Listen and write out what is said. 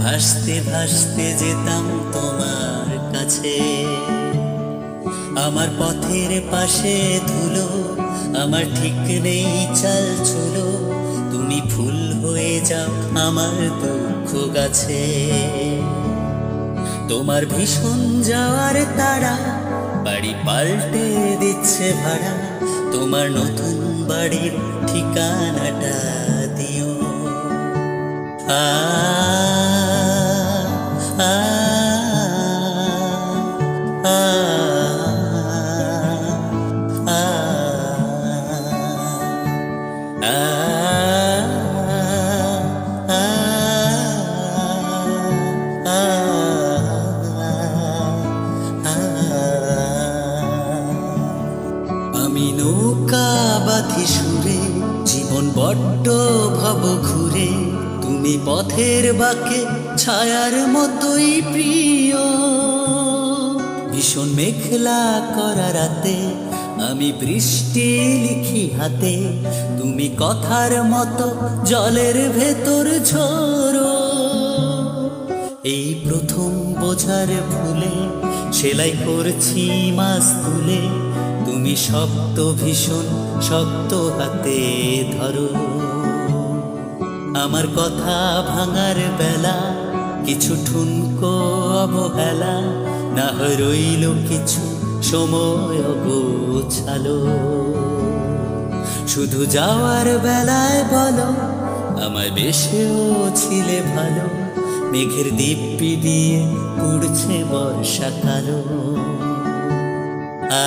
ভাসতে ভাসতে যেতাম তোমার কাছে। আমার পথের পাশে ধুলো, আমার ঠিক নেই চাল চুলো তুমি ফুল হয়ে যাও আমার দুঃখ গাছে। তোমার ভীষণ যাওয়ার তারা বাড়ি পাল্টে দিচ্ছে ভাড়া। তোমার নতুন বাড়ির ঠিকানাটা দিও। আ আমি নৌকা সুরে জীবন ঘুরে তুমি পথের বাকে ছায়ার মতোই প্রিয়। ভীষণ মেঘলা করা রাতে, আমি বৃষ্টি লিখি হাতে। তুমি কথার মতো জলের ভেতর ঝরো। এই প্রথম বোঝার ভুলে সেলাই করছি মাস তুলে। তুমি শক্ত ভীষণ শক্ত হাতে ধরো। আমার কথা ভাঙার বেলা কিছু ঠুনকো অবহেলা, না রইল কিছু সময় গোছালো। শুধু যাওয়ার বেলায় বলো, আমায় বেশেও ছিলে ভালো। মেঘের দিব্যি দিয়ে উড়ছে বর্ষাকালো। আ